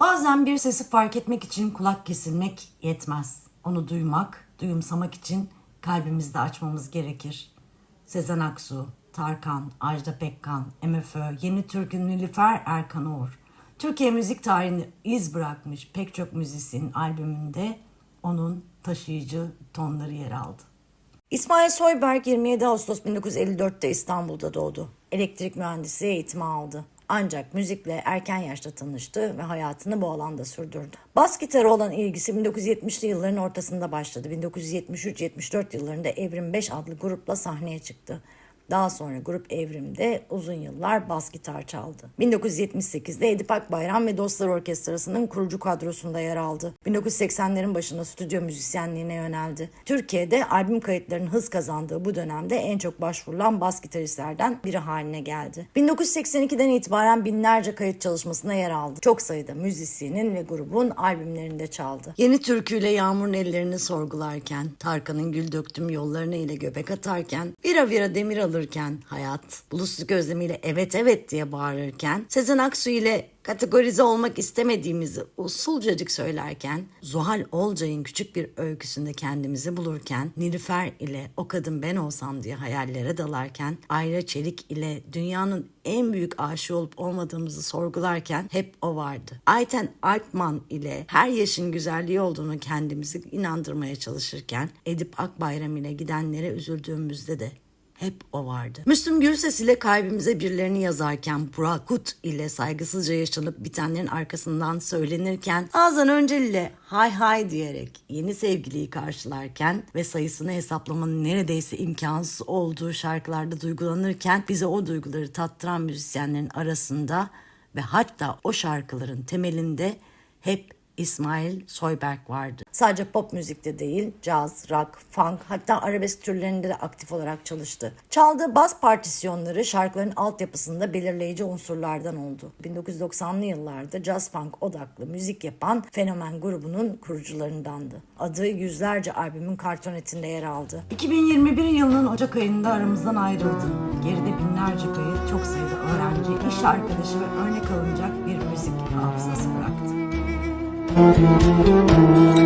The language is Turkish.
Bazen bir sesi fark etmek için kulak kesilmek yetmez. Onu duymak, duyumsamak için kalbimizde açmamız gerekir. Sezen Aksu, Tarkan, Ajda Pekkan, MFÖ, Yeni Türk'ün Nilüfer Erkan Uğur. Türkiye müzik tarihinde iz bırakmış pek çok müzisyenin albümünde onun taşıyıcı tonları yer aldı. İsmail Soyberg 27 Ağustos 1954'te İstanbul'da doğdu. Elektrik mühendisliği eğitimi aldı. Ancak müzikle erken yaşta tanıştı ve hayatını bu alanda sürdürdü. Bas gitarı olan ilgisi 1970'li yılların ortasında başladı. 1973-74 yıllarında Evrim 5 adlı grupla sahneye çıktı. Daha sonra grup Evrim'de uzun yıllar bas gitar çaldı. 1978'de Edip Akbayram ve Dostlar Orkestrası'nın kurucu kadrosunda yer aldı. 1980'lerin başında stüdyo müzisyenliğine yöneldi. Türkiye'de albüm kayıtlarının hız kazandığı bu dönemde en çok başvurulan bas gitaristlerden biri haline geldi. 1982'den itibaren binlerce kayıt çalışmasına yer aldı. Çok sayıda müzisyenin ve grubun albümlerinde çaldı. Yeni türküyle Yağmur'un ellerini sorgularken, Tarkan'ın Gül Döktüm yollarına ile göbek atarken, vira vira demir alırken, hayat, bulutsuzluk özlemiyle evet evet diye bağırırken, Sezen Aksu ile kategorize olmak istemediğimizi usulcacık söylerken, Zuhal Olcay'ın küçük bir öyküsünde kendimizi bulurken, Nilüfer ile o kadın ben olsam diye hayallere dalarken, Ayra Çelik ile dünyanın en büyük aşığı olup olmadığımızı sorgularken hep o vardı. Ayten Alpman ile her yaşın güzelliği olduğunu kendimizi inandırmaya çalışırken, Edip Akbayram ile gidenlere üzüldüğümüzde de hep o vardı. Müslüm Gürses ile kalbimize birilerini yazarken, Burak ile saygısızca yaşanıp bitenlerin arkasından söylenirken, Nazan Öncel ile hay hay diyerek yeni sevgiliyi karşılarken ve sayısını hesaplamanın neredeyse imkansız olduğu şarkılarda duygulanırken bize o duyguları tattıran müzisyenlerin arasında ve hatta o şarkıların temelinde hep İsmail Soyberg vardı. Sadece pop müzikte değil, caz, rock, funk hatta arabesk türlerinde de aktif olarak çalıştı. Çaldığı bas partisyonları şarkıların altyapısında belirleyici unsurlardan oldu. 1990'lı yıllarda jazz funk odaklı müzik yapan Fenomen grubunun kurucularındandı. Adı yüzlerce albümün kartonetinde yer aldı. 2021 yılının Ocak ayında aramızdan ayrıldı. Geride binlerce kayıt, çok sayıda öğrenci, iş arkadaşı ve örnek alınacak müzik.